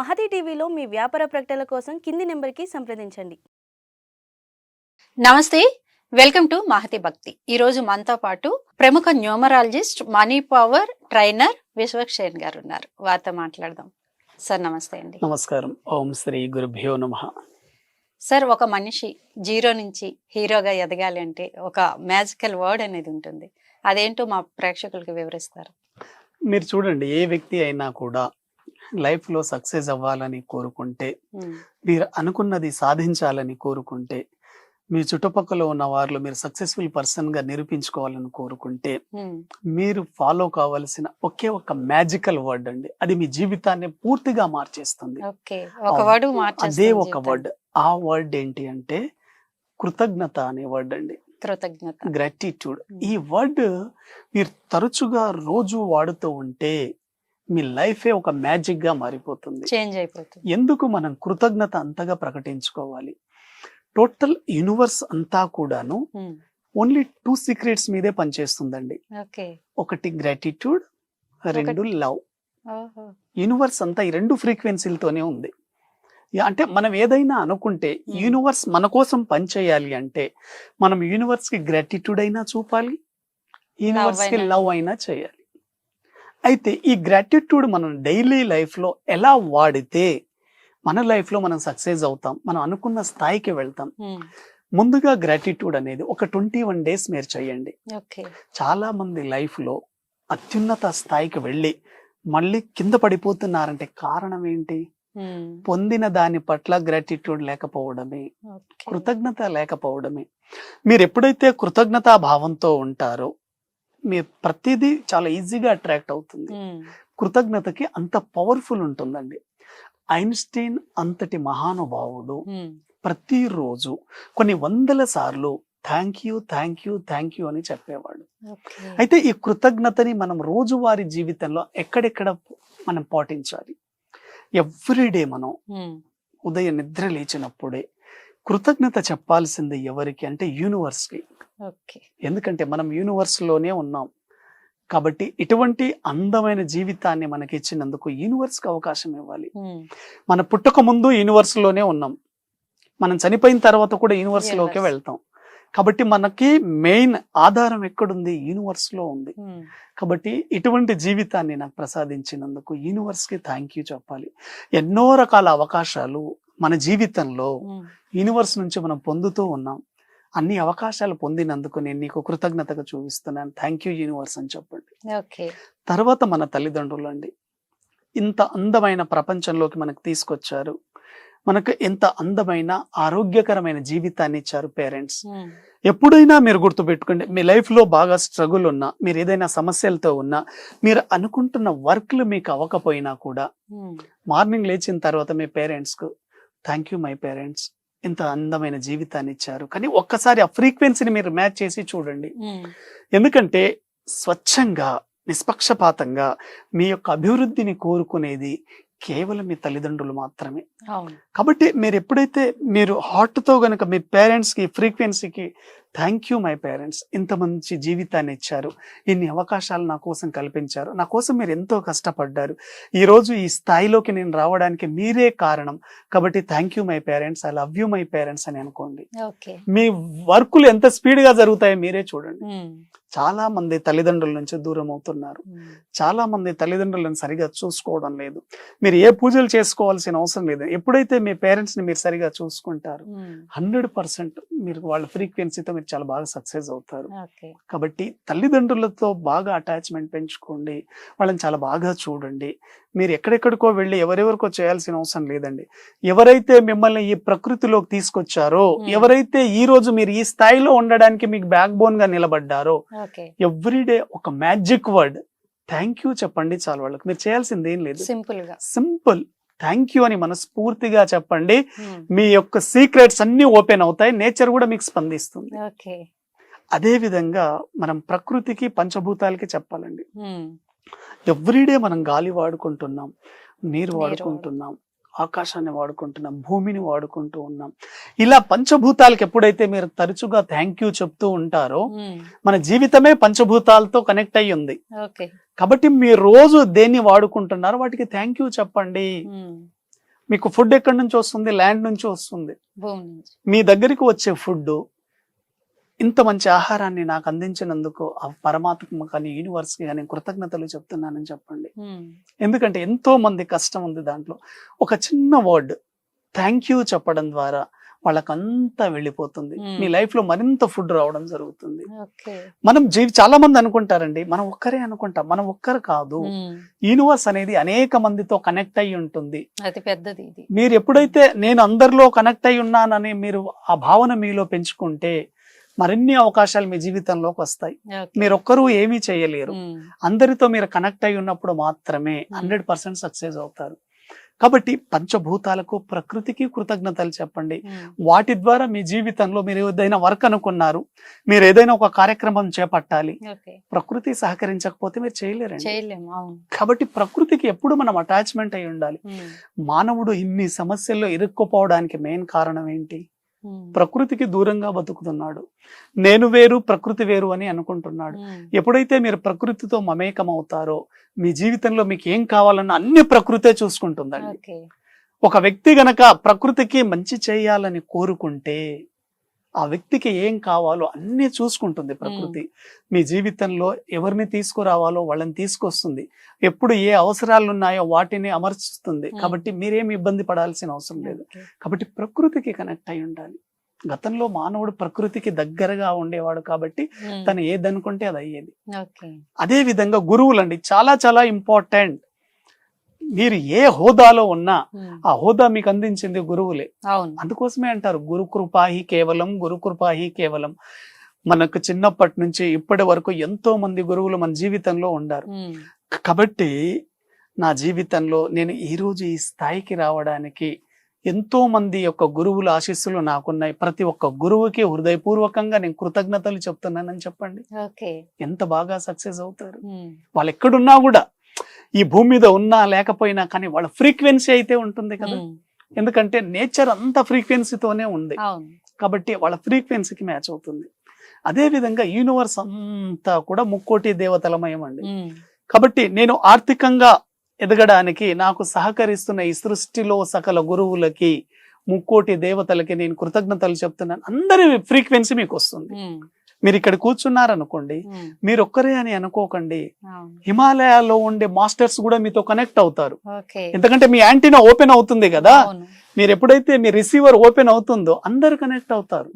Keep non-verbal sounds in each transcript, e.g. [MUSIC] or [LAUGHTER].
మహతి టీవీలో మీ వ్యాపార ప్రకటనల కోసం కింది నెంబర్కి సంప్రదించండి. నమస్తే వెల్కమ్ టు మహతి భక్తి. ఈ రోజు మనతో పాటు ప్రముఖ numerologist money power trainer Vishwakshen గారు ఉన్నారు వారితో మాట్లాడదాం. సార్ నమస్తే అండి. నమస్కారం. ఓం శ్రీ గురుభ్యో నమ. సార్ ఒక మనిషి జీరో నుంచి హీరోగా ఎదగాలి అంటే ఒక మ్యాజికల్ వర్డ్ అనేది ఉంటుంది. అదేంటో మా ప్రేక్షకులకు వివరిస్తారు. మీరు చూడండి ఏ వ్యక్తి అయినా కూడా లైఫ్లో సక్సెస్ అవ్వాలని కోరుకుంటే మీరు అనుకున్నది సాధించాలని కోరుకుంటే మీ చుట్టుపక్కల ఉన్న వారిలో మీరు సక్సెస్ఫుల్ పర్సన్గా నిరూపించుకోవాలని కోరుకుంటే మీరు ఫాలో కావాల్సిన ఒకే ఒక మ్యాజికల్ వర్డ్ అండి. అది మీ జీవితాన్ని పూర్తిగా మార్చేస్తుంది. అదే ఒక. వర్డ్. ఆ వర్డ్ ఏంటి అంటే కృతజ్ఞత అనే వర్డ్ అండి. కృతజ్ఞత. గ్రాటిట్యూడ్. ఈ వర్డ్ మీరు తరచుగా రోజు వాడుతూ ఉంటే మీ లైఫే ఒక మ్యాజిక్గా మారిపోతుంది. చేంజ్ అయిపోతుంది. ఎందుకు మనం కృతజ్ఞత అంతగా ప్రకటించుకోవాలి? టోటల్ యూనివర్స్ అంతా కూడాను ఓన్లీ టూ సీక్రెట్స్ మీదే పనిచేస్తుందండి. ఒకటి గ్రాటిట్యూడ్ రెండు లవ్. యూనివర్స్ అంతా ఈ రెండు ఫ్రీక్వెన్సీలతోనే ఉంది. అంటే మనం ఏదైనా అనుకుంటే. యూనివర్స్ మన కోసం పనిచేయాలి అంటే మనం యూనివర్స్కి గ్రాటిట్యూడ్ అయినా చూపాలి యూనివర్స్కి. లవ్ అయినా చేయాలి. అయితే ఈ గ్రాటిట్యూడ్ మనం డైలీ లైఫ్లో ఎలా వాడితే మన లైఫ్లో మనం సక్సెస్ అవుతాం మనం అనుకున్న స్థాయికి వెళ్తాం. ముందుగా గ్రాటిట్యూడ్ అనేది ఒక ట్వంటీ వన్ డేస్ మీరు చేయండి. చాలా మంది లైఫ్లో అత్యున్నత స్థాయికి వెళ్ళి మళ్ళీ కింద పడిపోతున్నారంటే కారణం ఏంటి? పొందిన దాని పట్ల గ్రాటిట్యూడ్ లేకపోవడమే. కృతజ్ఞత లేకపోవడమే. మీరు ఎప్పుడైతే కృతజ్ఞతా భావంతో ఉంటారో మీ ప్రతిదీ చాలా ఈజీగా అట్రాక్ట్ అవుతుంది. కృతజ్ఞతకి అంత పవర్ఫుల్ ఉంటుందండి. ఐన్స్టీన్ అంతటి మహానుభావుడు ప్రతిరోజు కొన్ని వందల సార్లు thank you thank you thank you అని చెప్పేవాడు. అయితే ఈ కృతజ్ఞతని మనం రోజువారీ జీవితంలో ఎక్కడెక్కడ మనం పాటించాలి? ఎవ్రీడే మనం ఉదయం నిద్ర లేచినప్పుడే కృతజ్ఞత చెప్పాల్సింది ఎవరికి అంటే యూనివర్స్కి ఎందుకంటే మనం యూనివర్స్లోనే ఉన్నాం. కాబట్టి ఇటువంటి అందమైన జీవితాన్ని మనకి ఇచ్చినందుకు యూనివర్స్కి అవకాశం ఇవ్వాలి. ఉమ్, మన పుట్టక ముందు యూనివర్స్లోనే ఉన్నాం. మనం చనిపోయిన తర్వాత కూడా యూనివర్స్లోకి. వెళ్తాం. కాబట్టి మనకి మెయిన్ ఆధారం ఎక్కడుంది? యూనివర్స్లో ఉంది. ఉమ్, కాబట్టి ఇటువంటి జీవితాన్ని నాకు ప్రసాదించినందుకు యూనివర్స్కి థ్యాంక్ యూ చెప్పాలి. ఎన్నో రకాల అవకాశాలు మన జీవితంలో యూనివర్స్ నుంచి మనం పొందుతూ ఉన్నాం. అన్ని అవకాశాలు పొందినందుకు నేను నీకు కృతజ్ఞతగా చూపిస్తున్నాను. థ్యాంక్ యూ యూనివర్స్ అని చెప్పండి. తర్వాత మన తల్లిదండ్రులు అండి. ఇంత అందమైన ప్రపంచంలోకి మనకు తీసుకొచ్చారు. మనకు ఎంత అందమైన ఆరోగ్యకరమైన జీవితాన్ని ఇచ్చారు పేరెంట్స్ ఎప్పుడైనా మీరు గుర్తుపెట్టుకోండి మీ లైఫ్లో బాగా స్ట్రగుల్ ఉన్నా మీరు ఏదైనా సమస్యలతో ఉన్నా మీరు అనుకుంటున్న వర్క్లు మీకు అవ్వకపోయినా కూడా మార్నింగ్ లేచిన తర్వాత మీ పేరెంట్స్కు థ్యాంక్ యూ మై పేరెంట్స్. ఇంత అందమైన జీవితాన్ని ఇచ్చారు. కానీ ఒక్కసారి ఆ ఫ్రీక్వెన్సీని మీరు మ్యాచ్ చేసి చూడండి. ఎందుకంటే స్వచ్ఛంగా నిష్పక్షపాతంగా మీ యొక్క అభివృద్ధిని కోరుకునేది కేవలం మీ తల్లిదండ్రులు మాత్రమే. కాబట్టి మీరు ఎప్పుడైతే మీరు హార్ట్తో గనుక మీ పేరెంట్స్కి ఫ్రీక్వెన్సీకి థ్యాంక్ యూ మై పేరెంట్స్ ఇంత మంచి జీవితాన్ని ఇచ్చారు. ఇన్ని అవకాశాలు నా కోసం కల్పించారు. నా కోసం మీరు ఎంతో కష్టపడ్డారు. ఈరోజు ఈ స్థాయిలోకి నేను రావడానికి మీరే కారణం. కాబట్టి thank you my parents I love you my parents అని అనుకోండి. మీ వర్కులు ఎంత స్పీడ్గా జరుగుతాయో మీరే చూడండి. చాలా మంది తల్లిదండ్రుల నుంచి దూరం అవుతున్నారు. చాలా మంది తల్లిదండ్రులను సరిగా చూసుకోవడం లేదు. మీరు ఏ పూజలు చేసుకోవాల్సిన అవసరం లేదు. ఎప్పుడైతే మీ పేరెంట్స్ని మీరు సరిగా చూసుకుంటారు హండ్రెడ్ పర్సెంట్ మీరు వాళ్ళ ఫ్రీక్వెన్సీతో మీరు చాలా బాగా సక్సెస్ అవుతారు. కాబట్టి తల్లిదండ్రులతో బాగా అటాచ్మెంట్ పెంచుకోండి. వాళ్ళని చాలా బాగా చూడండి. మీరు ఎక్కడెక్కడికో వెళ్ళి ఎవరెవరికో చేయాల్సిన అవసరం లేదండి. ఎవరైతే మిమ్మల్ని ఈ ప్రకృతిలోకి తీసుకొచ్చారో. ఎవరైతే ఈ రోజు మీరు ఈ స్థాయిలో ఉండడానికి మీకు బ్యాక్ బోన్గా నిలబడ్డారో ఎవ్రీడే ఒక మ్యాజిక్ వర్డ్ థ్యాంక్ యూ చెప్పండి చాలు వాళ్ళకి. మీరు చేయాల్సింది ఏం లేదు. సింపుల్గా సింపుల్ థ్యాంక్ యూ అని మనస్ఫూర్తిగా చెప్పండి. ఉమ్, మీ యొక్క సీక్రెట్స్ అన్ని ఓపెన్ అవుతాయి. నేచర్ కూడా మీకు స్పందిస్తుంది. ఓకే. అదే విధంగా మనం ప్రకృతికి పంచభూతాలకి చెప్పాలండి. ఎవ్రీడే మనం గాలి వాడుకుంటున్నాం నీరు వాడుకుంటున్నాం. ఆకాశాన్ని వాడుకుంటున్నాం భూమిని వాడుకుంటూ ఉన్నాం. ఇలా పంచభూతాలకి ఎప్పుడైతే మీరు తరచుగా థ్యాంక్ యూ చెప్తూ ఉంటారో ఉమ్, మన జీవితమే పంచభూతాలతో కనెక్ట్ అయ్యి ఉంది. కాబట్టి మీరు రోజు దేన్ని వాడుకుంటున్నారో వాటికి థ్యాంక్ యూ చెప్పండి. ఉమ్, మీకు ఫుడ్ ఎక్కడి నుంచి వస్తుంది? ల్యాండ్ నుంచి వస్తుంది. మీ దగ్గరికి వచ్చే ఫుడ్ ఇంత మంచి ఆహారాన్ని నాకు అందించినందుకు ఆ పరమాత్మ కానీ యూనివర్స్కి కానీ కృతజ్ఞతలు చెప్తున్నానని చెప్పండి. ఎందుకంటే ఎంతో మంది కష్టం ఉంది దాంట్లో. ఒక చిన్న వర్డ్ థ్యాంక్ యూ చెప్పడం ద్వారా వాళ్ళకంతా వెళ్ళిపోతుంది. మీ లైఫ్లో మరింత ఫుడ్ రావడం జరుగుతుంది. మనం జీవి చాలా మంది అనుకుంటారండి మనం ఒక్కరే అనుకుంటాం మనం ఒక్కరు కాదు. యూనివర్స్ అనేది అనేక మందితో కనెక్ట్ అయి ఉంటుంది. పెద్దది మీరు ఎప్పుడైతే నేను అందరిలో కనెక్ట్ అయి ఉన్నానని మీరు ఆ భావన మీలో పెంచుకుంటే మరిన్ని అవకాశాలు మీ జీవితంలోకి వస్తాయి. మీరు ఒక్కరూ ఏమీ చేయలేరు. అందరితో మీరు కనెక్ట్ అయి ఉన్నప్పుడు మాత్రమే హండ్రెడ్ పర్సెంట్ సక్సెస్ అవుతారు. కాబట్టి పంచభూతాలకు ప్రకృతికి కృతజ్ఞతలు చెప్పండి. వాటి ద్వారా మీ జీవితంలో మీరు ఏదైనా వర్క్ అనుకున్నారు మీరు ఏదైనా ఒక కార్యక్రమం చేపట్టాలి ప్రకృతి సహకరించకపోతే మీరు చేయలేరండి. అవును. కాబట్టి ప్రకృతికి ఎప్పుడు మనం అటాచ్మెంట్ అయి ఉండాలి. మానవుడు ఇన్ని సమస్యల్లో ఇరుక్కుపోవడానికి మెయిన్ కారణం ఏంటి? ప్రకృతికి దూరంగా బతుకుతున్నాడు. నేను వేరు ప్రకృతి వేరు అని అనుకుంటున్నాడు. ఎప్పుడైతే మీరు ప్రకృతితో మమేకం అవుతారో మీ జీవితంలో మీకు ఏం కావాలన్న అన్ని ప్రకృతే చూసుకుంటుందండి. ఒక వ్యక్తి గనక ప్రకృతికి మంచి చేయాలని కోరుకుంటే ఆ వ్యక్తికి ఏం కావాలో అన్ని చూసుకుంటుంది ప్రకృతి. మీ జీవితంలో ఎవరిని తీసుకురావాలో వాళ్ళని తీసుకొస్తుంది. ఎప్పుడు ఏ అవసరాలు ఉన్నాయో వాటిని అమర్చుతుంది. కాబట్టి మీరేం ఇబ్బంది పడాల్సిన అవసరం లేదు. కాబట్టి ప్రకృతికి కనెక్ట్ అయి ఉండాలి. గతంలో మానవుడు ప్రకృతికి దగ్గరగా ఉండేవాడు కాబట్టి తను ఏదనుకుంటే అది అయ్యేది. అదే విధంగా గురువులండి చాలా చాలా ఇంపార్టెంట్ మీరు ఏ హోదాలో ఉన్నా ఆ హోదా మీకు అందించింది గురువులే. అందుకోసమే అంటారు గురు కృపాహి కేవలం గురు కృపాహి కేవలం. మనకు చిన్నప్పటి నుంచి ఇప్పటి వరకు ఎంతో మంది గురువులు మన జీవితంలో ఉండారు. కాబట్టి నా జీవితంలో నేను ఈ రోజు ఈ స్థాయికి రావడానికి ఎంతో మంది యొక్క గురువుల ఆశీస్సులు నాకున్నాయి. ప్రతి ఒక్క గురువుకి హృదయపూర్వకంగా నేను కృతజ్ఞతలు చెప్తున్నానని చెప్పండి. ఎంత బాగా సక్సెస్ అవుతారు. వాళ్ళు ఎక్కడున్నా కూడా ఈ భూమి మీద ఉన్నా లేకపోయినా కానీ వాళ్ళ ఫ్రీక్వెన్సీ అయితే ఉంటుంది కదా. ఎందుకంటే నేచర్ అంత ఫ్రీక్వెన్సీతోనే ఉంది. కాబట్టి వాళ్ళ ఫ్రీక్వెన్సీకి మ్యాచ్ అవుతుంది. అదే విధంగా యూనివర్స్ అంతా కూడా ముక్కోటి దేవతలమయం అండి కాబట్టి నేను ఆర్థికంగా ఎదగడానికి నాకు సహకరిస్తున్న ఈ సృష్టిలో సకల గురువులకి ముక్కోటి దేవతలకి నేను కృతజ్ఞతలు చెప్తున్నాను. అందరి ఫ్రీక్వెన్సీ మీకు వస్తుంది మీరు ఇక్కడ కూర్చున్నారనుకోండి మీరు ఒక్కరే అని అనుకోకండి. హిమాలయాల్లో ఉండే మాస్టర్స్ కూడా మీతో కనెక్ట్ అవుతారు. ఎందుకంటే మీ యాంటీనా ఓపెన్ అవుతుంది కదా. మీరు ఎప్పుడైతే మీ రిసీవర్ ఓపెన్ అవుతుందో అందరు కనెక్ట్ అవుతారు.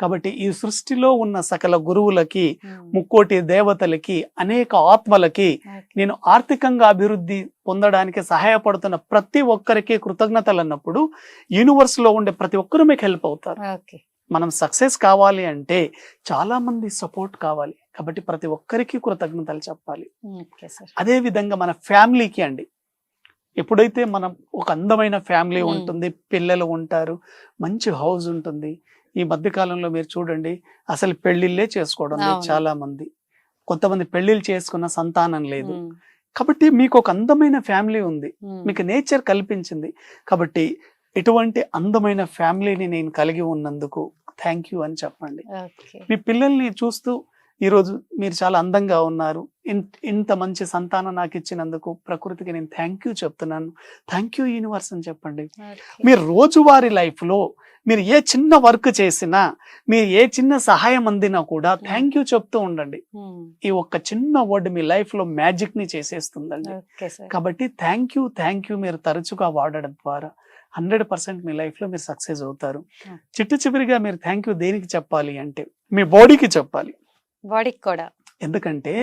కాబట్టి ఈ సృష్టిలో ఉన్న సకల గురువులకి ముక్కోటి దేవతలకి అనేక ఆత్మలకి. నేను ఆర్థికంగా అభివృద్ధి పొందడానికి సహాయపడుతున్న ప్రతి ఒక్కరికి కృతజ్ఞతలు అన్నప్పుడు యూనివర్స్లో ఉండే ప్రతి ఒక్కరు మీకు హెల్ప్ అవుతారు. మనం సక్సెస్ కావాలి అంటే చాలా మంది సపోర్ట్ కావాలి. కాబట్టి ప్రతి ఒక్కరికి కృతజ్ఞతలు చెప్పాలి. అదే విధంగా మన ఫ్యామిలీకి అండి. ఎప్పుడైతే మనం ఒక అందమైన ఫ్యామిలీ. ఉంటుంది పిల్లలు ఉంటారు మంచి హౌస్ ఉంటుంది. ఈ మధ్య కాలంలో మీరు చూడండి అసలు పెళ్ళిళ్ళే చేసుకోవడం లేదు. చాలా మంది. కొంతమంది పెళ్ళిళ్ళు చేసుకున్న సంతానం లేదు. కాబట్టి మీకు ఒక అందమైన ఫ్యామిలీ ఉంది. మీకు నేచర్ కల్పించింది. కాబట్టి ఇటువంటి అందమైన ఫ్యామిలీని నేను కలిగి ఉన్నందుకు థ్యాంక్ యూ అని చెప్పండి. మీ పిల్లల్ని చూస్తూ ఈరోజు మీరు చాలా అందంగా ఉన్నారు. ఇంత మంచి సంతానం నాకు ఇచ్చినందుకు ప్రకృతికి నేను థ్యాంక్ యూ చెప్తున్నాను. థ్యాంక్ యూ యూనివర్స్ అని చెప్పండి. మీరు రోజువారీ లైఫ్లో మీరు ఏ చిన్న వర్క్ చేసినా మీరు ఏ చిన్న సహాయం అందినా కూడా థ్యాంక్ యూ చెప్తూ ఉండండి. ఉమ్, ఈ ఒక్క చిన్న వర్డ్ మీ లైఫ్లో మ్యాజిక్ని చేసేస్తుందండి. కాబట్టి థ్యాంక్ యూ థ్యాంక్ యూ మీరు తరచుగా వాడడం ద్వారా హండ్రెడ్ పర్సెంట్ మీ లైఫ్లో మీరు సక్సెస్ అవుతారు. చిట్టు చివరిగా మీరు థ్యాంక్ యూ దేనికి చెప్పాలి అంటే మీ బాడీకి చెప్పాలి. బాడీకి కూడా. ఎందుకంటే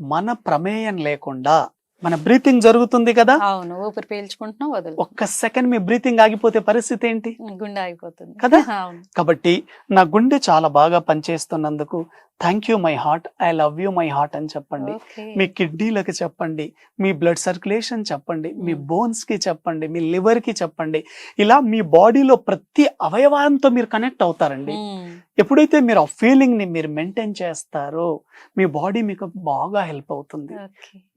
మన ప్రమేయం లేకుండా మన బ్రీతింగ్ జరుగుతుంది కదా? అవును ఊపిరి పీల్చుకుంటున్నాం వదులు ఒక్క సెకండ్ మీ బ్రీతింగ్ ఆగిపోతే పరిస్థితి ఏంటి? గుండె ఆగిపోతుంది. కదా? [LAUGHS] కాబట్టి నా గుండె చాలా బాగా పనిచేస్తున్నందుకు thank you my heart I love you my heart అని చెప్పండి. మీ కిడ్నీలకు చెప్పండి మీ బ్లడ్ సర్క్యులేషన్ చెప్పండి మీ. బోన్స్కి చెప్పండి మీ లివర్కి చెప్పండి. ఇలా మీ బాడీలో ప్రతి అవయవాంతో మీరు కనెక్ట్ అవుతారండి. ఎప్పుడైతే మీరు ఆ ఫీలింగ్ని మీరు మెయింటైన్ చేస్తారో మీ బాడీ మీకు బాగా హెల్ప్ అవుతుంది.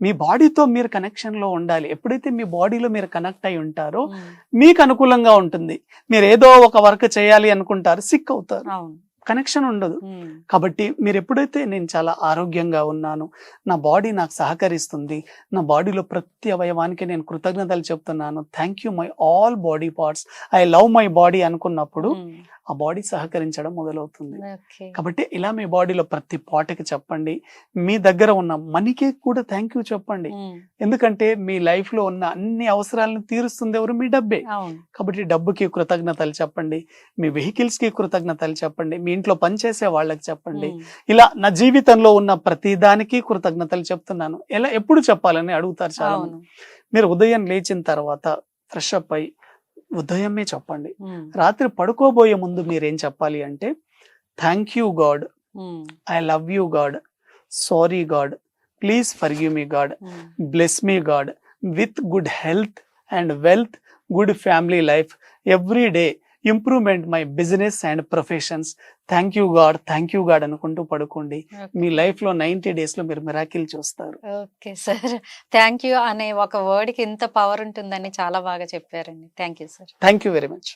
మీ బాడీతో మీరు కనెక్షన్లో ఉండాలి. ఎప్పుడైతే మీ బాడీలో మీరు కనెక్ట్ అయి ఉంటారో మీకు అనుకూలంగా ఉంటుంది. మీరు ఏదో ఒక వర్క్ చేయాలి అనుకుంటారు సిక్ అవుతారు. కనెక్షన్ ఉండదు. కాబట్టి మీరు ఎప్పుడైతే నేను చాలా ఆరోగ్యంగా ఉన్నాను నా బాడీ నాకు సహకరిస్తుంది నా బాడీలో ప్రతి అవయవానికి నేను కృతజ్ఞతలు చెప్తున్నాను. Thank you my all body parts. I love my body అనుకున్నప్పుడు ఆ బాడీ సహకరించడం మొదలవుతుంది. కాబట్టి ఇలా మీ బాడీలో ప్రతి పాటకి చెప్పండి. మీ దగ్గర ఉన్న మనీకి కూడా థ్యాంక్ యూ చెప్పండి. ఎందుకంటే మీ లైఫ్లో ఉన్న అన్ని అవసరాలను తీరుస్తుంది ఎవరు? మీ డబ్బే. కాబట్టి డబ్బుకి కృతజ్ఞతలు చెప్పండి. మీ వెహికల్స్కి కృతజ్ఞతలు చెప్పండి. మీ ఇంట్లో పనిచేసే వాళ్ళకి చెప్పండి. ఇలా నా జీవితంలో ఉన్న ప్రతి దానికి కృతజ్ఞతలు చెప్తున్నాను. ఎలా ఎప్పుడు చెప్పాలని అడుగుతారు చాలా మీరు ఉదయం లేచిన తర్వాత ఫ్రెష్ అప్ అయి ఉదయమే చెప్పండి. రాత్రి పడుకోబోయే ముందు మీరేం చెప్పాలి అంటే thank you God I love you God sorry God please forgive me God. Bless me God with good health and wealth good family life every day improvement my business and professions. Thank you God thank you God అనుకుంటూ పడుకోండి. మీ లైఫ్లో ninety డేస్లో మీరు miracle చూస్తారు. Okay sir. Thank you అనే ఒక వర్డ్కి ఇంత power ఉంటుందని చాలా బాగా చెప్పారండి. Thank you sir. Thank you very much.